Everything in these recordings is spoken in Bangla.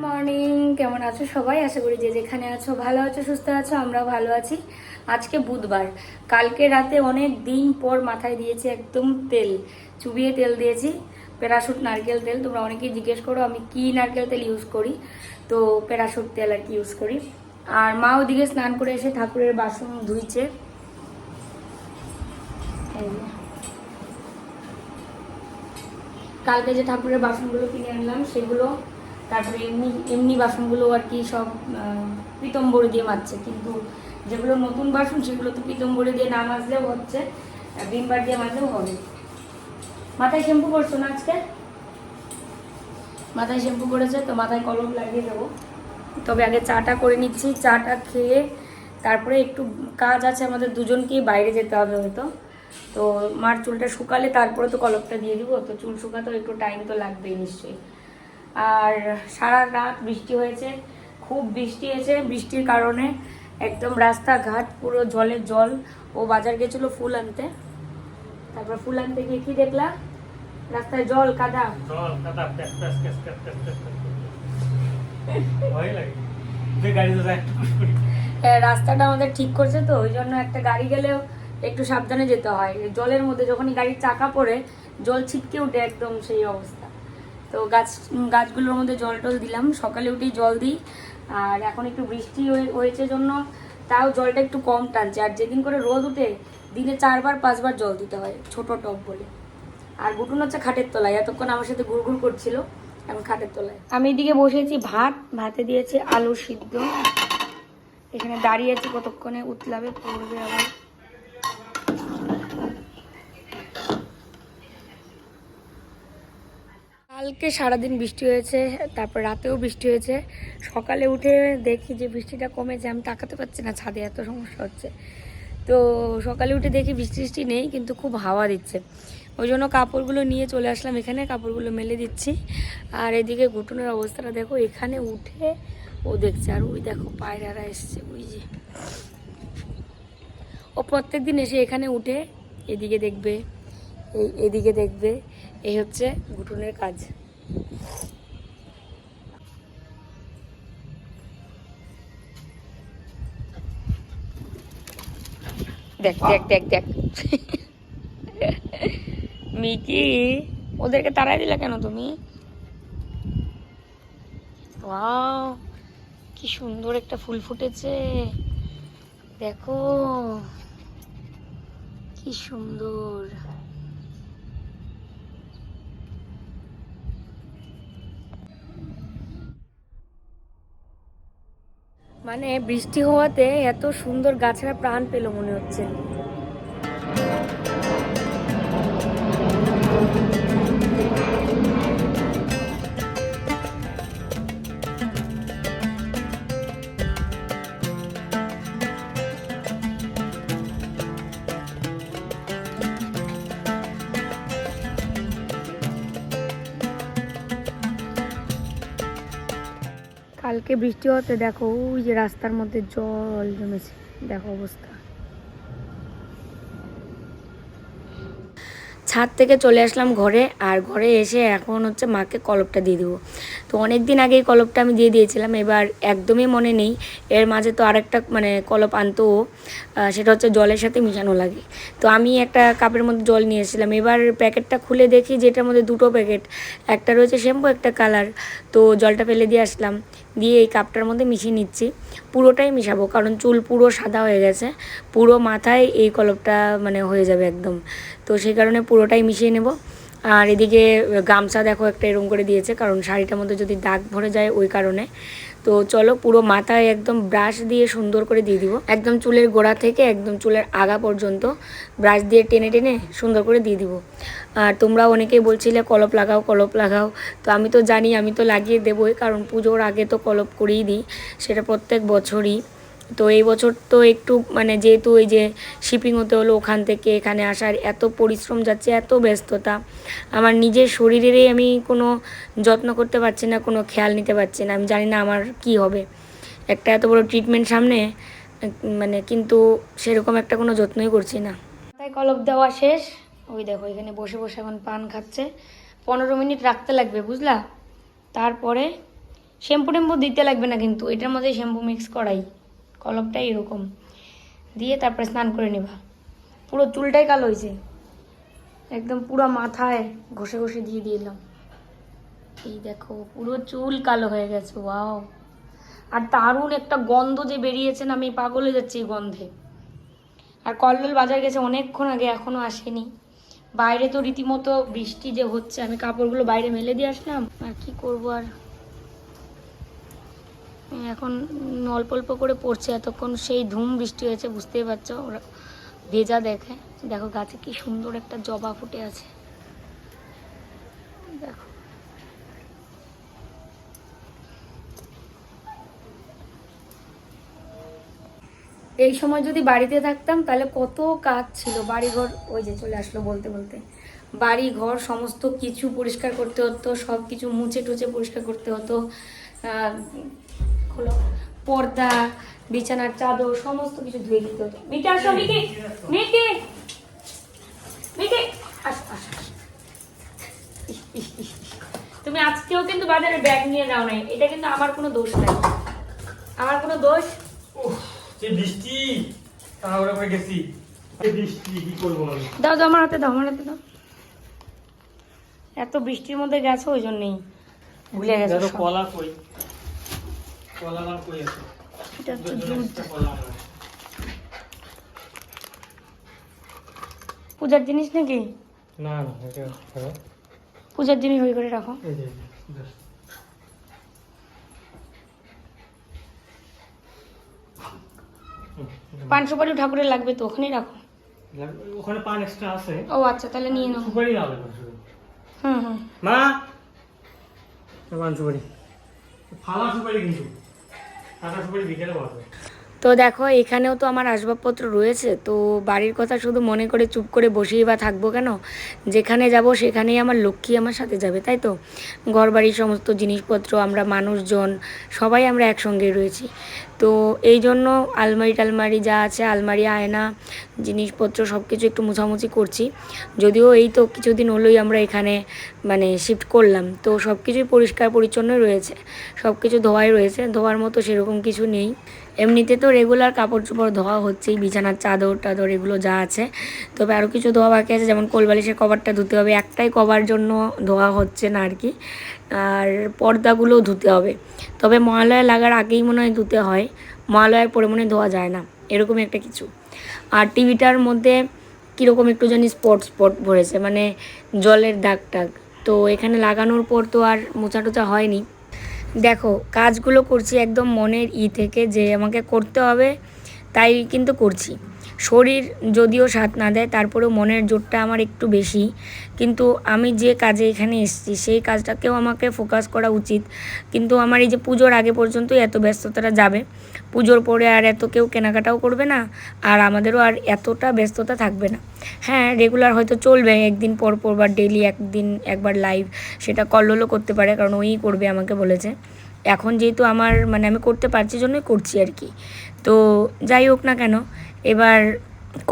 কেমন আছো সবাই? আশা করি যে যেখানে আছো, ভালো আছো, সুস্থ আছো, আমরাও ভালো আছি। আজকে বুধবার। কালকে রাতে অনেক দিন পর মাথায় দিয়েছি একদম তেল। চুবিয়ে তেল দিয়েছি। প্যারাশুট নারকেল তেল। তোমরা অনেকেই জিজ্ঞেস করো, আমি কি নারকেল তেল ইউজ করি? তো প্যারাশুট তেল আর কি ইউজ করি। আর মা ওদিকে স্নান করে এসে ঠাকুরের বাসন ধুইছে। কালকে যে ঠাকুরের বাসনগুলো কিনে আনলাম, সেগুলো তারপরে এমনি এমনি বাসনগুলো আর কি সব পিতম্বরে দিয়ে মাজছে। কিন্তু যেগুলো নতুন বাসন, সেগুলো তো পিতম্বরে দিয়ে না মাজলেও হচ্ছে ভিমবার দিয়ে মাজলেও হবে। মাথায় শ্যাম্পু করছ না আজকে? মাথায় শ্যাম্পু করেছে, তো মাথায় কলম লাগিয়ে দেবো। তবে আগে চাটা করে নিচ্ছি, চাটা খেয়ে তারপরে একটু কাজ আছে আমাদের দুজনকেই বাইরে যেতে হবে হয়তো। তো মার চুলটা শুকালে তারপরে তো কলপটা দিয়ে দিব, তো চুল শুকাতেও একটু টাইম তো লাগবেই নিশ্চয়ই। আর সারা রাত বৃষ্টি হয়েছে খুব বৃষ্টি হয়েছে। বৃষ্টির কারণে একদম রাস্তাঘাট পুরো জলে জল। ও বাজার গেছিল ফুল আনতে। তারপর ফুল আনতে গিয়ে কি দেখলাম? রাস্তায় জল কাদা। হ্যাঁ, রাস্তাটা আমাদের ঠিক করছে তো ওই জন্য একটা গাড়ি গেলেও একটু সাবধানে যেতে হয়। জলের মধ্যে যখনই গাড়ির চাকা পড়ে জল ছিটকে উঠে একদম সেই অবস্থা। তো গাছ গাছগুলোর মধ্যে জল টল দিলাম। সকালে উঠেই জল দিই। আর এখন একটু বৃষ্টি হয়ে- হয়েছে জন্য তাও জলটা একটু কম টানছে। আর যেদিন করে রোদ উঠে, দিনে চারবার, পাঁচবার জল দিতে হয়, ছোট টব বলে। আর গুটুন হচ্ছে খাটের তলায়। এতক্ষণ আমার সাথে গুড়গুড় করছিল, এখন খাটের তলায়। আমি এদিকে বসেছি ভাত, ভাতে দিয়েছি আলু সিদ্ধ। এখানে দাঁড়িয়ে আছি কতক্ষণে, উতলাবে, পড়বে আবার। কালকে সারাদিন বৃষ্টি হয়েছে, তারপর রাতেও বৃষ্টি হয়েছে। সকালে উঠে দেখি যে বৃষ্টিটা কমেছে, আমি তাকাতে পারছি না ছাদে, এত সমস্যা হচ্ছে। তো সকালে উঠে দেখি বৃষ্টি বৃষ্টি নেই, কিন্তু খুব হাওয়া দিচ্ছে। ওই জন্য কাপড়গুলো নিয়ে চলে আসলাম এখানে, কাপড়গুলো মেলে দিচ্ছি। আর এদিকে ঘুটনের অবস্থাটা দেখো, এখানে উঠে ও দেখছে, আর ওই দেখো পায়রারা এসছে, ওই যে। ও প্রত্যেক দিন এসে এখানে উঠে, এদিকে দেখবে, এই এদিকে দেখবে। এই হচ্ছে ঘুটনের কাজ। দেখ দেখ দেখ দেখ। মিকি, ওদেরকে তাড়াই দিলা কেন তুমি? ওয়াও, কি সুন্দর একটা ফুল ফুটেছে। দেখো, কি সুন্দর। মানে বৃষ্টি হওয়াতে এত সুন্দর গাছেরা প্রাণ পেল মনে হচ্ছে। কালকে বৃষ্টি হতে দেখো, ওই যে রাস্তার মধ্যে জল জমেছে। দেখো অবস্থা। ছাদ থেকে চলে আসলাম ঘরে, আর ঘরে এসে এখন হচ্ছে মাকে কলপটা দিয়ে দেবো। তো অনেক দিন আগেই কলপটা আমি দিয়ে দিয়েছিলাম, এবার একদমই মনে নেই। এর মাঝে তো আরেকটা মানে কলপ আনতো সেটা হচ্ছে জলের সাথে মিশানো লাগে। তো আমি একটা কাপের মধ্যে জল নিয়ে এসেছিলাম। এবার প্যাকেটটা খুলে দেখি, যেটার মধ্যে দুটো প্যাকেট, একটা রয়েছে শ্যাম্পু, একটা কালার। তো জলটা ফেলে দিয়ে আসলাম। দিয়ে এই কাপটার মধ্যে মিশিয়ে নিচ্ছি। পুরোটাই মিশাবো, কারণ চুল পুরো সাদা হয়ে গেছে। পুরো মাথায় এই কলপটা মানে হয়ে যাবে একদম। তো সেই কারণে পুরোটাই মিশিয়ে নেব। আর এদিকে গামছা দেখো একটা এরম করে দিয়েছে, কারণ শাড়িটার মধ্যে যদি দাগ ভরে যায় ওই কারণে। তো চলো পুরো মাথায় একদম ব্রাশ দিয়ে সুন্দর করে দিয়ে দিব। একদম চুলের গোড়া থেকে একদম চুলের আগা পর্যন্ত ব্রাশ দিয়ে টেনে টেনে সুন্দর করে দিয়ে দিব। আর তোমরা অনেকেই বলছিলে কলপ লাগাও কলপ লাগাও। তো আমি তো জানি, আমি তো লাগিয়ে দেবোই, কারণ পুজোর আগে তো কলপ করেই দিই। সেটা প্রত্যেক বছরই। তো এই বছর তো একটু মানে যেহেতু এই যে শিপিং হতে হলো ওখান থেকে এখানে আসার, এত পরিশ্রম যাচ্ছে, এত ব্যস্ততা, আমার নিজের শরীরেরই আমি কোনো যত্ন করতে পারছি না, কোনো খেয়াল নিতে পারছি না, আমি জানি না আমার কি হবে। একটা এত বড় ট্রিটমেন্ট সামনে মানে কিন্তু সেরকম একটা কোনো যত্নই করছি না। তাই কলপ দেওয়া শেষ, ওই দেখো এখানে বসে বসে এখন পান খাচ্ছে। পনেরো মিনিট রাখতে লাগবে, বুঝলা? তারপরে শ্যাম্পু টেম্পু দিতে লাগবে না কিন্তু, এটার মধ্যে শ্যাম্পু মিক্স করাই। কলপটাই এরকম। দিয়ে তারপরে স্নান করে নেবা। পুরো চুলটাই কালো হয়েছে। একদম পুরো মাথায় ঘষে ঘষে দিয়ে দিলাম এই দেখো, পুরো চুল কালো হয়ে গেছে, ওয়াও। আর দারুণ একটা গন্ধ যে বেরিয়েছে না, আমি পাগল হয়ে যাচ্ছি এই গন্ধে। আর কল্লোল বাজার গেছে অনেকক্ষণ আগে, এখনও আসেনি। বাইরে তো রীতিমতো বৃষ্টি যে হচ্ছে, আমি কাপড়গুলো বাইরে মেলে দিয়ে আসলাম। আর কি করব আর? এখন অল্প অল্প করে পড়ছে এতক্ষণ সেই ধুম বৃষ্টি হয়েছে, বুঝতেই পারছ। ওরা ভেজা দেখে। দেখো গাছে কি সুন্দর একটা জবা ফুটে আছে। দেখো। এই সময় যদি বাড়িতে থাকতাম, তাহলে কত কাজ ছিল। বাড়িঘর, ওই যে চলে আসলো বলতে বলতে। বাড়ি ঘর সমস্ত কিছু পরিষ্কার করতে হতো সব কিছু মুছে টুছে পরিষ্কার করতে হতো। হলো পর্দা বিছানার চাদর সমস্ত কিছু ধুয়ে দিতে হতো। মিকে আসো মিকে মিকে মিকে আসো আসো। তুমি আজকেও কিন্তু বাজারে ব্যাগ নিয়ে যাও নাই। এটা কিন্তু আমার কোনো দোষ নাই। আমার কোনো দোষ? বৃষ্টি তাড়াহুড়া করে গেছি। বৃষ্টি কি করব দাও দাও আমার হাতে দাও আমার হাতে দাও। এত বৃষ্টির মধ্যে গেছো ওই জন্যই। ভুলে গেছো কলা কই কলা আমার কই আছে এটা হচ্ছে দুধ। পূজার জিনিস নাকি? না না পূজার জিনিস ওই করে রাখো। পান সুপারি ঠাকুরের লাগবে তো ওখানেই রাখো। ওখানে পান এক্সট্রা আছে। ও আচ্ছা তাহলে নিয়ে নাও। সুপারি লাগবে হুম হুম। মা! পান সুপারি। ফালা সুপারি কিন্তু। তো দেখো, এখানেও তো আমার আসবাবপত্র রয়েছে, তো বাড়ির কথা শুধু মনে করে চুপ করে বসেই বা থাকব কেন? যেখানে যাব সেখানেই আমার লক্ষ্মী আমার সাথে যাবে, তাই তো? ঘর বাড়ির সমস্ত জিনিসপত্র, আমরা মানুষজন, সবাই আমরা একসঙ্গে রয়েছি। তো এই জন্য আলমারি টালমারি যা আছে, আলমারি, আয়না, জিনিসপত্র সব কিছু একটু মুছামুছি করছি। যদিও এই তো কিছুদিন হলোই আমরা এখানে মানে শিফট করলাম। তো সব কিছুই পরিষ্কার পরিচ্ছন্ন রয়েছে। সব কিছু ধোয়াই রয়েছে। ধোয়ার মতো সেরকম কিছু নেই। এমনিতে তো রেগুলার কাপড় চোপড় ধোয়া হচ্ছেই, বিছানার চাদর টাদর এগুলো যা আছে। তবে আরও কিছু ধোয়া বাকি আছে, যেমন কোলবালিশের কভারটা ধুতে হবে। একটাই কভার জন্য ধোয়া হচ্ছে না আর কি। আর পর্দাগুলোও ধুতে হবে। তবে মহালয়া লাগার আগেই মনে হয় ধুতে হয়। মহালয়ার পরে মনে ধোয়া যায় না। এরকম একটা কিছু। আর টিভিটার মধ্যে কীরকম একটু জানি স্পট স্পট ভরেছে। মানে জলের দাগ টাগ তো এখানে লাগানোর পর তো আর মোছা টোচা হয়নি। দেখো, কাজগুলো করছি একদম মনের ই থেকে যে আমাকে করতে হবে। তাই কিন্তু করছি। শরীর যদিও সাথ না দেয়, তারপরেও মনের জোরটা আমার একটু বেশি। কিন্তু আমি যে কাজে এখানে এসেছি, সেই কাজটাকেও আমাকে ফোকাস করা উচিত। কিন্তু আমার এই যে পুজোর আগে পর্যন্তই এত ব্যস্ততাটা যাবে। পুজোর পরে আর এত কেউ কেনাকাটাও করবে না, আর আমাদেরও আর এতটা ব্যস্ততা থাকবে না। হ্যাঁ রেগুলার হয়তো চলবে, একদিন পর পর বা ডেলি একদিন একবার লাইভ সেটা কল্লোলও করতে পারে, কারণ ওই করবে আমাকে বলেছে। এখন যেহেতু আমার মানে আমি করতে পারছি, জন্যই করছি আর কি। তো যাই হোক না কেন, এবার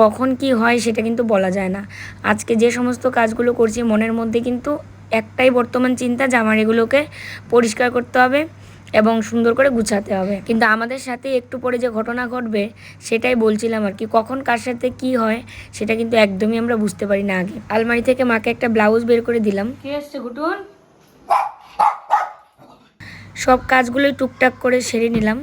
কখন কি হয় সেটা কিন্তু বলা যায় না। আজকে যে সমস্ত কাজগুলো করছি, মনের মধ্যে কিন্তু একটাই বর্তমান চিন্তা যে আমার এগুলোকে পরিষ্কার করতে হবে এবং সুন্দর করে গুছাতে হবে। কিন্তু আমাদের সাথে একটু পরে যে ঘটনা ঘটবে, সেটাই বলছিলাম আর কি, কখন কার সাথে কি হয় সেটা কিন্তু একদমই আমরা বুঝতে পারি না আগে। আলমারি থেকে মাকে একটা ব্লাউজ বের করে দিলাম। কি আসছে ঘুটুন সব কাজগুলোই টুকটাক করে সেরে নিলাম।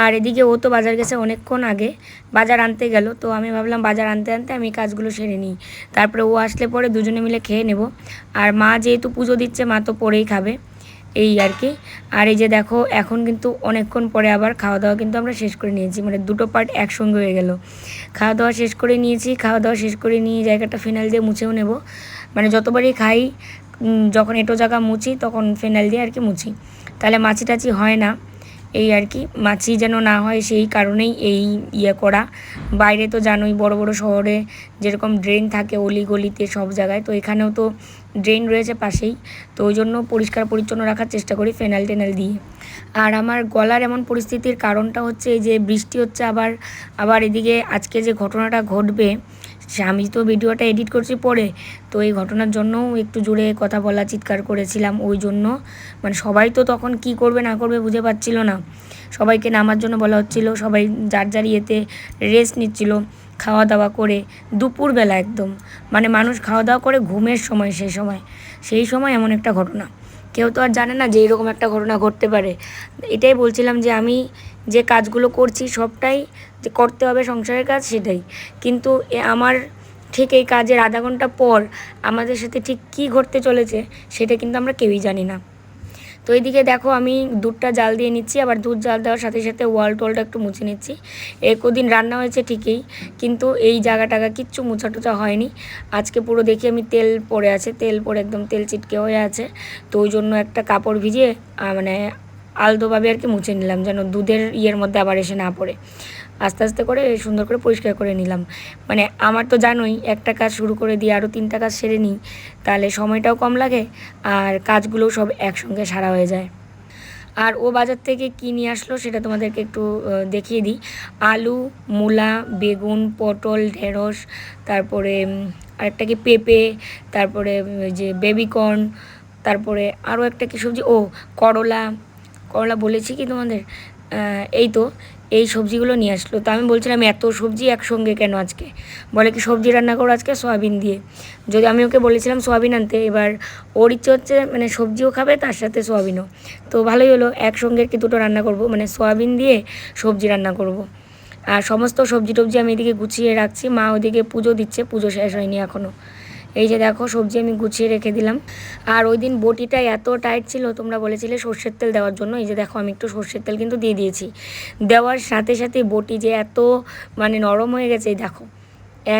আর এদিকে ও তো বাজার গেছে অনেকক্ষণ আগে। বাজার আনতে গেল, তো আমি ভাবলাম বাজার আনতে আনতে আমি কাজগুলো সেরে নিই। তারপরে ও আসলে পরে দুজনে মিলে খেয়ে নেব। আর মা যেহেতু পুজো দিচ্ছে, মা তো পরেই খাবে। এই আর কি। আর এই যে দেখো, এখন কিন্তু অনেকক্ষণ পরে আবার খাওয়া দাওয়া কিন্তু আমরা শেষ করে নিয়েছি। মানে দুটো পার্ট একসঙ্গে হয়ে গেল। খাওয়া দাওয়া শেষ করে নিয়েছি খাওয়া দাওয়া শেষ করে নিয়ে জায়গাটা ফিনাইল দিয়ে মুছেও নেব। মানে যতবারই খাই যখন এটো জায়গা মুছি, তখন ফেনাইল দিয়ে আর কি মুছি। তাহলে মাছি টাছি হয় না। এই আর কি, মাছি যেন না হয় সেই কারণেই এই ইয়ে করা। বাইরে তো জানোই, বড় বড় শহরে যেরকম ড্রেন থাকে অলি গলিতে সব জায়গায়, তো এখানেও তো ড্রেন রয়েছে পাশেই। তো ওই জন্য পরিষ্কার পরিচ্ছন্ন রাখার চেষ্টা করি ফেনাল টেনাল দিয়ে। আর আমার গলার এমন পরিস্থিতির কারণটা হচ্ছে এই যে বৃষ্টি হচ্ছে, আবার আবার এদিকে আজকে যে ঘটনাটা ঘটবে আমি তো ভিডিওটা এডিট করছি পরে, তো এই ঘটনার জন্যও একটু জোরে কথা বলা, চিৎকার করেছিলাম ওই জন্য। মানে সবাই তো তখন কি করবে না করবে বুঝে পাচ্ছিল না। সবাইকে নামার জন্য বলা হচ্ছিল, সবাই যার যার ইয়েতে রেস্ট নিচ্ছিল খাওয়া দাওয়া করে দুপুরবেলা একদম। মানে মানুষ খাওয়া দাওয়া করে ঘুমের সময়, সেই সময়। সেই সময় এমন একটা ঘটনা। কেউ তো আর জানে না যে এরকম একটা ঘটনা ঘটতে পারে। এটাই বলছিলাম যে আমি যে কাজগুলো করছি সবটাই যে করতে হবে সংসারের কাজ সেটাই। কিন্তু আমার ঠিক এই কাজের আধা ঘণ্টা পর আমাদের সাথে ঠিক কী ঘটতে চলেছে সেটা কিন্তু আমরা কেউই জানি না। তো এইদিকে দেখো আমি দুধটা জাল দিয়ে নিচ্ছি, আবার দুধ জাল দেওয়ার সাথে সাথে ওয়াল টোয়ালটা একটু মুছে নিচ্ছি। একদিন রান্না হয়েছে ঠিকই, কিন্তু এই জায়গা টাগা কিচ্ছু মোছা টোচা হয়নি। আজকে পুরো দেখি আমি তেল পড়ে আছে, তেল পড়ে একদম তেল চিটকে হয়ে আছে। তো ওই জন্য একটা কাপড় ভিজিয়ে মানে আলতোভাবে আর কি মুছে নিলাম, যেন দুধের ইয়ের মধ্যে আবার এসে না পড়ে। আস্তে আস্তে করে সুন্দর করে পরিষ্কার করে নিলাম। মানে আমার তো জানোই, একটা কাজ শুরু করে দিয়ে আরও তিনটা কাজ সেরে নিই, তাহলে সময়টাও কম লাগে আর কাজগুলোও সব একসঙ্গে সারা হয়ে যায়। আর ও বাজার থেকে কী নিয়ে আসলো সেটা তোমাদেরকে একটু দেখিয়ে দিই। আলু, মূলা, বেগুন, পটল, ঢেঁড়স, তারপরে আরেকটা কি পেঁপে, তারপরে যে বেবিকর্ন, তারপরে আরও একটা কি সবজি? ও, করলা। করলা বলেছি কি তোমাদের? এই তো এই সবজিগুলো নিয়ে আসলো। তো আমি বলছিলাম, এত সবজি একসঙ্গে কেন আজকে? বলে কি, সবজি রান্না করো আজকে সয়াবিন দিয়ে। যদি আমি ওকে বলেছিলাম সয়াবিন আনতে, এবার ওর ইচ্ছে হচ্ছে মানে সবজিও খাবে, তার সাথে সয়াবিনও। তো ভালোই হলো, একসঙ্গে কি দুটো রান্না করব? মানে সয়াবিন দিয়ে সবজি রান্না করব। আর সমস্ত সবজি টবজি আমি এদিকে গুছিয়ে রাখছি, মা ওদিকে পুজো দিচ্ছে, পুজো শেষ হয়নি এখনও এই যে দেখো, সবজি আমি গুছিয়ে রেখে দিলাম। আর ওই দিন বটিটা এত টাইট ছিল, তোমরা বলেছিলে সর্ষের তেল দেওয়ার জন্য। এই যে দেখো, আমি একটু সর্ষের তেল কিন্তু দিয়ে দিয়েছি। দেওয়ার সাথে সাথে বটি যে এত মানে নরম হয়ে গেছে দেখো,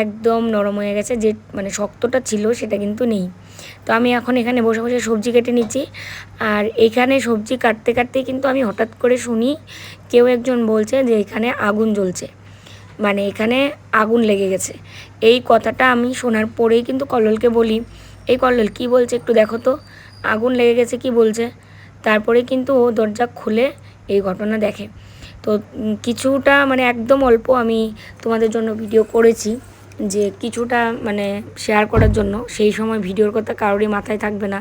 একদম নরম হয়ে গেছে। যে মানে শক্তটা ছিল, সেটা কিন্তু নেই। তো আমি এখন এখানে বসে বসে সবজি কেটে নিচ্ছি। আর এখানে সবজি কাটতে কাটতেই কিন্তু আমি হঠাৎ করে শুনি, কেউ একজন বলছে যে এখানে আগুন জ্বলছে। মানে এখানে আগুন লেগে গেছে। এই কথাটা আমি শোনার পরেই কিন্তু কল্লোলকে বলি, এই কল্লোল, কি বলছে একটু দেখো তো? আগুন লেগে গেছে কি বলছে? তারপরে কিন্তু ও দরজা খুলে এই ঘটনা দেখে। তো কিছুটা মানে একদম অল্প আমি তোমাদের জন্য ভিডিও করেছি যে কিছুটা মানে শেয়ার করার জন্য। সেই সময় ভিডিওর কথা কারোরই মাথায় থাকবে না।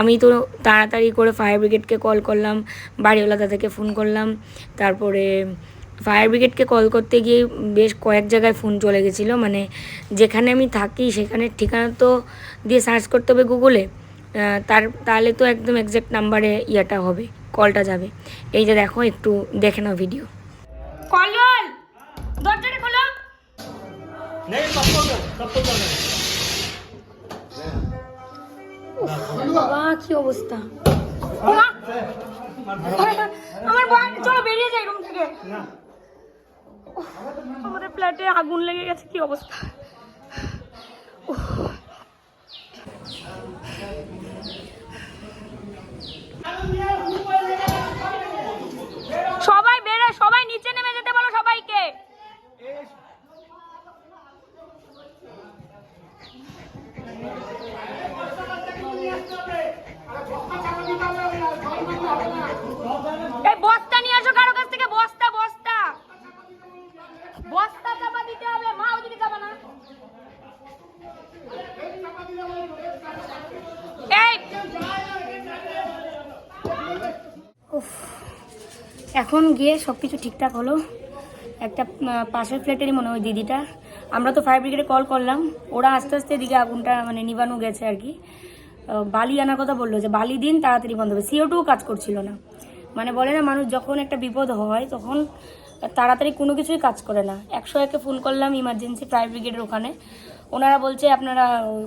আমি তো তাড়াতাড়ি করে ফায়ার ব্রিগেডকে কল করলাম, বাড়িওয়ালা দাদাকে ফোন করলাম, তারপরে ফায়ার ব্রিগেডকে কল করতে গিয়ে বেশ কয়েক জায়গায় ফোন চলে গেছিল। মানে যেখানে আমি থাকি সেখানে ঠিকানা তো দিয়ে সার্চ করতে হবে গুগলে তার তাহলে তো একদম এক্স্যাক্ট নাম্বারে ইয়াটা হবে কলটা যাবে। এই যে দেখো একটু দেখে নাও ভিডিও কলল আমার চলো বেরিয়ে যাই রুম থেকে। না। আমাদের ফ্ল্যাটে আগুন লেগে গেছে, কি অবস্থা? সবাই বেরে, সবাই নিচে নেমে যেতে বলো সবাইকে। এই এখন গিয়ে সব কিছু ঠিকঠাক হলো। একটা পাশের ফ্ল্যাটেরই মনে হয় দিদিটা। আমরা তো ফায়ার ব্রিগেডে কল করলাম। ওরা আস্তে আস্তে এদিকে আগুনটা মানে নিবানো গেছে আর কি। বালি আনার কথা বলল যে, বালি দিন, তাড়াতাড়ি বন্ধ হবে। সিও কাজ করছিল না। মানে বলে না, মানুষ যখন একটা বিপদ হয়, তখন তাড়াতাড়ি কোনো কিছুই কাজ করে না। একশো একে ফোন করলাম ইমার্জেন্সি ফায়ার ব্রিগেডের ওখানে। ওনারা বলছে, আপনারা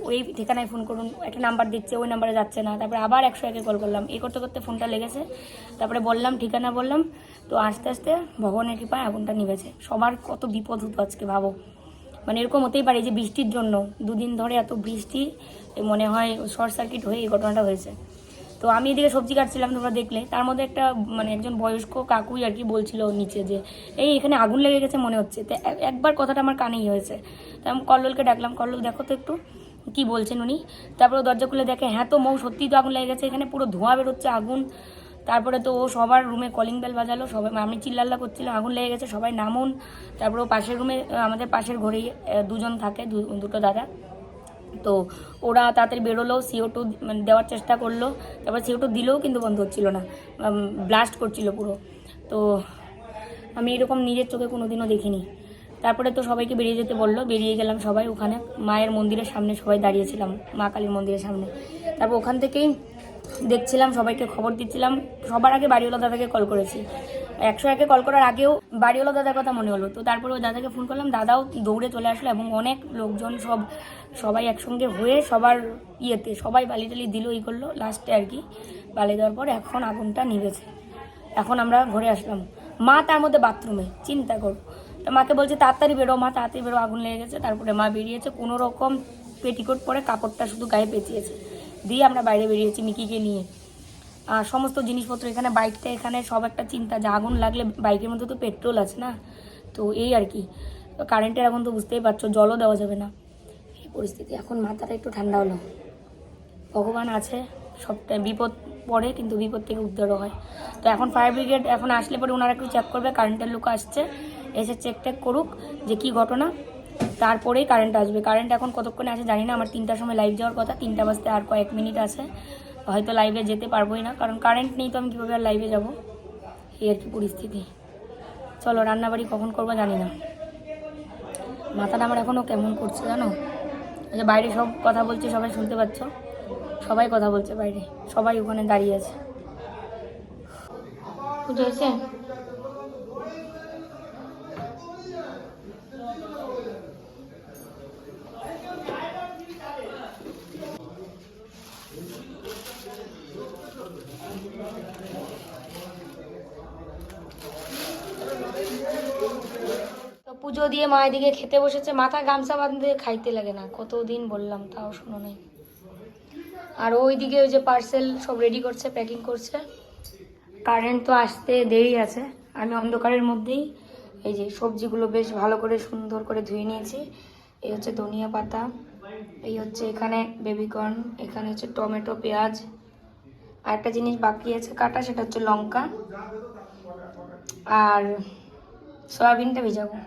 ওই ঠিকানায় ফোন করুন, একটা নাম্বার দিচ্ছে, ওই নাম্বারে যাচ্ছে না। তারপরে আবার একশো একে কল করলাম। এই করতে করতে ফোনটা লেগেছে। তারপরে বললাম, ঠিকানা বললাম। তো আস্তে আস্তে ভগবানের কৃপায় আগুনটা নিভেছে। সবার কত বিপদ হতো আজকে, ভাবো। মানে এরকম হতেই পারে যে বৃষ্টির জন্য দুদিন ধরে এত বৃষ্টি মনে হয় শর্ট সার্কিট হয়ে এই ঘটনাটা হয়েছে। তো আমি এদিকে সবজি কাটছিলাম তোমরা দেখলে। তার মধ্যে একটা মানে একজন বয়স্ক কাকুই আর কি বলছিল নিচে যে, এই এখানে আগুন লেগে গেছে মনে হচ্ছে। তো একবার কথাটা আমার কানেই হয়েছে। তো আমি কল্লোলকে ডাকলাম, কল্লোল দেখো তো একটু, কি বলছেন উনি? তারপরে দরজা খুলে দেখে হ্যাঁ তো মৌ, সত্যিই তো আগুন লেগে গেছে, এখানে পুরো ধোঁয়া বেরোচ্ছে আগুন। তারপরে তো ও সবার রুমে কলিং বেল বাজালো, সবাই, আমি চিল্লাল্লা করছিলাম, আগুন লেগে গেছে, সবাই নামুন। তারপরে ও পাশের রুমে, আমাদের পাশের ঘরেই দুজন থাকে দুটো দাদা। তো ওরা তাড়াতাড়ি বেরোলো সিও টু মানে দেওয়ার চেষ্টা করল, তারপর সিও টু দিলেও কিন্তু বন্ধ হচ্ছিল না ব্লাস্ট করছিল পুরো। তো আমি এরকম নিজের চোখে কোনোদিনও দেখিনি। তারপরে তো সবাইকে বেরিয়ে যেতে বলল, বেরিয়ে গেলাম সবাই ওখানে। মায়ের মন্দিরের সামনে সবাই দাঁড়িয়েছিলাম, মা কালীর মন্দিরের সামনে। তারপর ওখান থেকেই দেখছিলাম, সবাইকে খবর দিচ্ছিলাম। সবার আগে বাড়িওয়ালা দাদাকে কল করেছি। একশো একে কল করার আগেও বাড়িওয়ালা দাদার কথা মনে হলো। তো তারপরে ওই দাদাকে ফোন করলাম, দাদাও দৌড়ে চলে আসলো এবং অনেক লোকজন সব সবাই একসঙ্গে হয়ে সবার ইয়েতে সবাই বালি টালি দিল, ই করল লাস্টে আর কি, বালি দেওয়ার পর এখন আগুনটা নিভেছে। এখন আমরা ঘরে আসলাম। মা তার মধ্যে বাথরুমে চিন্তা করো। তো মাকে বলছে, তাড়াতাড়ি বেরো, মা, তাড়াতাড়ি বেরো, আগুন লেগে গেছে। তারপরে মা বেরিয়েছে, কোনো রকম পেটিকোট পরে কাপড়টা শুধু গায়ে পেঁচিয়েছে। দিয়ে আমরা বাইরে বেরিয়েছি মিকিকে নিয়ে। আর সমস্ত জিনিসপত্র এখানে, বাইকটা এখানে, সব একটা চিন্তা, যে আগুন লাগলে বাইকের মধ্যে তো পেট্রোল আছে না? তো এই আর কি। কারেন্টের এখন তো বুঝতেই পারছ, জলও দেওয়া যাবে না। পরিস্থিতি। এখন মাথাটা একটু ঠান্ডা হলো। ভগবান আছে সবটাই বিপদ পড়ে, কিন্তু বিপদ থেকে উদ্ধারও হয়। তো এখন ফায়ার ব্রিগেড এখন আসলে পরে ওনারা একটু চেক করবে কারেন্টের লোক আসছে, এসে চেক টেক করুক যে কি ঘটনা, তারপরেই কারেন্ট আসবে। কারেন্ট এখন কতক্ষণে আসে জানি না, আমার তিনটার সময় লাইভ যাওয়ার কথা, তিনটা বাজতে আর কয়েক মিনিট আছে। হয়তো লাইভে যেতে পারবোই না, কারণ কারেন্ট নেই তো আমি কীভাবে আর লাইভে যাব? এই আর কি পরিস্থিতি। চলো রান্নাবাড়ি কখন করব জানি না। মাথাটা আমার এখনও কেমন করছে জানো? যে বাইরে সব কথা বলছে, সবাই শুনতে পাচ্ছ? সবাই কথা বলছে বাইরে, সবাই ওখানে দাঁড়িয়ে আছে। পুজো পুজো দিয়ে মা এদিকে খেতে বসেছে, মাথা গামছা বাঁধতে খাইতে লাগে না। কতদিন বললাম, তাও শুনো নাই। আর ওইদিকে ওই যে পার্সেল সব রেডি করছে প্যাকিং করছে। কারেন্ট তো আসতে দেরি আছে। আমি অন্ধকারের মধ্যেই এই যে সবজিগুলো বেশ ভালো করে সুন্দর করে ধুয়ে নিয়েছি। এই হচ্ছে ধনিয়া পাতা, এই হচ্ছে এখানে বেবিকর্ন এখানে হচ্ছে টমেটো, পেঁয়াজ। আর একটা জিনিস বাকি আছে কাটা, সেটা হচ্ছে লঙ্কা। আর সয়াবিনটা ভেজাবো।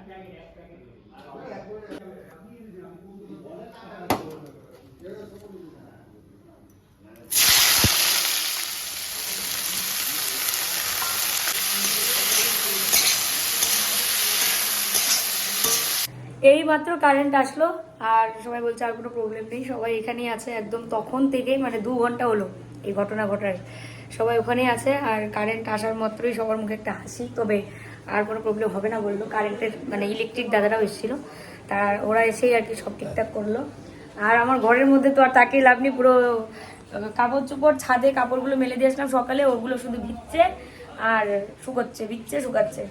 এই মাত্র কারেন্ট আসলো, আর সবাই বলছে আর কোনো প্রবলেম নেই। সবাই এখানেই আছে একদম তখন থেকেই মানে দু ঘণ্টা হলো এই ঘটনা ঘটার। সবাই ওখানেই আছে, আর কারেন্ট আসার মাত্রই সবার মুখে একটা হাসি। তবে আর কোনো প্রবলেম হবে না বলল। কারেন্টের মানে ইলেকট্রিক দাদারাও এসেছিল। তার, ওরা এসেই আর কি সব ঠিকঠাক করল। আর আমার ঘরের মধ্যে তো আর তাকিয়ে লাভ নেই, পুরো কাপড় চোপড় ছাদে কাপড়গুলো মেলে দিয়ে আসলাম সকালে, ওগুলো শুধু ভিজছে আর শুকাচ্ছে, ভিজছে, শুকাচ্ছে।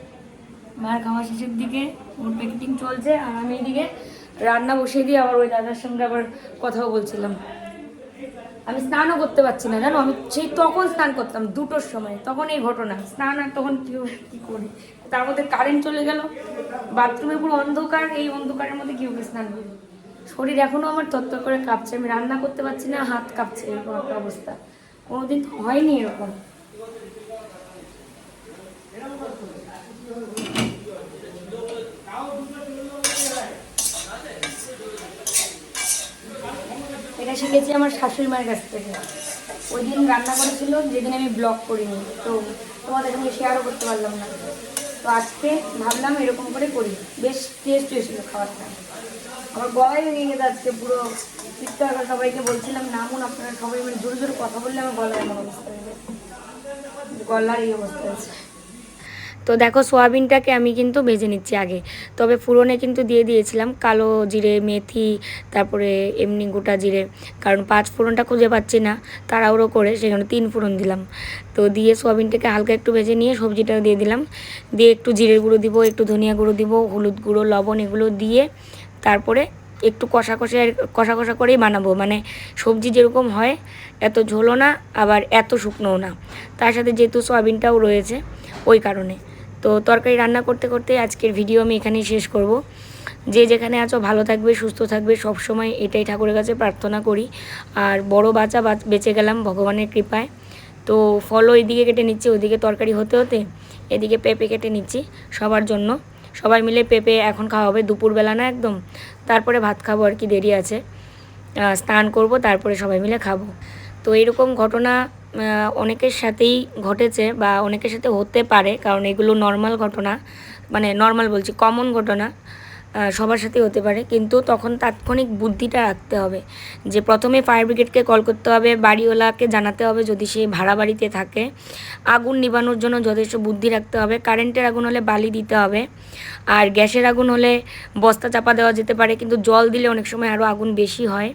মার খাওয়া শেষের দিকে ওর প্যাকেটিং চলছে আর আমি এদিকে রান্না বসিয়ে দিয়ে আবার ওই দাদার সঙ্গে আবার কথাও বলছিলাম। আমি স্নানও করতে পারছি না, জানো? আমি সেই তখন স্নান করতাম দুটোর সময়, তখন এই ঘটনা। স্নান আর তখন কি কী করি? তার মধ্যে কারেন্ট চলে গেল বাথরুমে পুরো অন্ধকার, এই অন্ধকারের মধ্যে কীভাবে স্নান করি শরীর এখনও আমার তত্তর করে কাঁপছে, আমি রান্না করতে পারছি না, হাত কাঁপছে, এরকম একটা অবস্থা। কোনোদিন হয়নি এরকম। শিখেছি আমার শাশুড়ি মায়ের কাছ থেকে। ওই দিন রান্না করেছিল, যেদিন আমি ব্লগ করিনি। তো তোমাদের সঙ্গে শেয়ারও করতে পারলাম না। তো আজকে ভাবলাম এরকম করে করি। বেশ টেস্ট হয়েছিল খাবারটা। আমার গলায় ভেঙে গেছে আজকে পুরো। চিৎকার করে সবাইকে বলছিলাম, নামুন আপনারা সবাই। মানে জোরে জোরে কথা বললে আমার গলায় এমন অবস্থা হয়ে গলার এই অবস্থা আছে তো দেখো সোয়াবিনটাকে আমি কিন্তু ভেজে নিচ্ছি আগে। তবে ফুরনে কিন্তু দিয়ে দিয়েছিলাম কালো জিরে, মেথি, তারপরে এমনি গোটা জিরে। কারণ পাঁচ ফোড়নটা খুঁজে পাচ্ছি না, তাড়াহুড়ো করে সেখানে তিন ফোড়ন দিলাম। তো দিয়ে সোয়াবিনটাকে হালকা একটু ভেজে নিয়ে সবজিটা দিয়ে দিলাম। দিয়ে একটু জিরের গুঁড়ো দিব, একটু ধনিয়া গুঁড়ো দিব, হলুদ গুঁড়ো, লবণ এগুলো দিয়ে তারপরে একটু কষা কষা কষা কষা করেই বানাবো। মানে সবজি যেরকম হয়, এত ঝোলও না, আবার এত শুকনোও না। তার সাথে যেহেতু সয়াবিনটাও রয়েছে, ওই কারণে। তো তরকারি রান্না করতে করতে আজকের ভিডিও আমি এখানেই শেষ করব। যে যেখানে আছো ভালো থাকবে, সুস্থ থাকবে সব সময় এটাই ঠাকুরের কাছে প্রার্থনা করি। আর বড় বাচ্চা বাচ- বেঁচে গেলাম ভগবানের কৃপায়। তো ফলও এদিকে কেটে নিচ্ছি, ওদিকে তরকারি হতে হতে এদিকে পেঁপে কেটে নিচ্ছি সবার জন্য। সবাই মিলে পেঁপে এখন খাওয়া হবে দুপুরবেলা না একদম। তারপরে ভাত খাব আর কি, দেরি আছে। স্নান করব, তারপরে সবাই মিলে খাব। তো এরকম ঘটনা অনেকের সাথেই ঘটেছে বা অনেকের সাথে হতে পারে, কারণ এগুলো নর্মাল ঘটনা মানে নর্মাল বলছি কমন ঘটনা সবার সাথেই হতে পারে। কিন্তু তখন তাৎক্ষণিক বুদ্ধিটা রাখতে হবে, যে প্রথমে ফায়ার ব্রিগেডকে কল করতে হবে, বাড়িওয়ালাকে জানাতে হবে যদি সে ভাড়া বাড়িতে থাকে। আগুন নিবানোর জন্য যথেষ্ট বুদ্ধি রাখতে হবে কারেন্টের আগুন হলে বালি দিতে হবে, আর গ্যাসের আগুন হলে বস্তা চাপা দেওয়া যেতে পারে, কিন্তু জল দিলে অনেক সময় আরও আগুন বেশি হয়।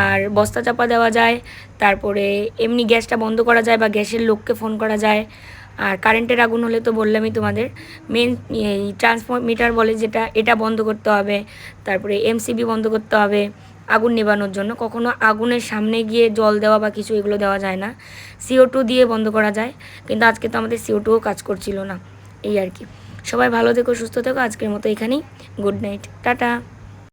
আর বস্তা চাপা দেওয়া যায়, তারপরে এমনি গ্যাসটা বন্ধ করা যায় বা গ্যাসের লোককে ফোন করা যায়। আর কারেন্টের আগুন হলে তো বললামই তোমাদের মেন এই ট্রান্সফরমিটার বলে যেটা, এটা বন্ধ করতে হবে। তারপরে এমসিবি বন্ধ করতে হবে, আগুন নেবানোর জন্য। কখনো আগুনের সামনে গিয়ে জল দেওয়া বা কিছু এগুলো দেওয়া যায় না। সিও টু দিয়ে বন্ধ করা যায়, কিন্তু আজকে তো আমাদের সিও টুও কাজ করছিল না, এই আর কি। সবাই ভালো থেকো, সুস্থ থেকো, আজকের মতো এখানেই। Good night tata.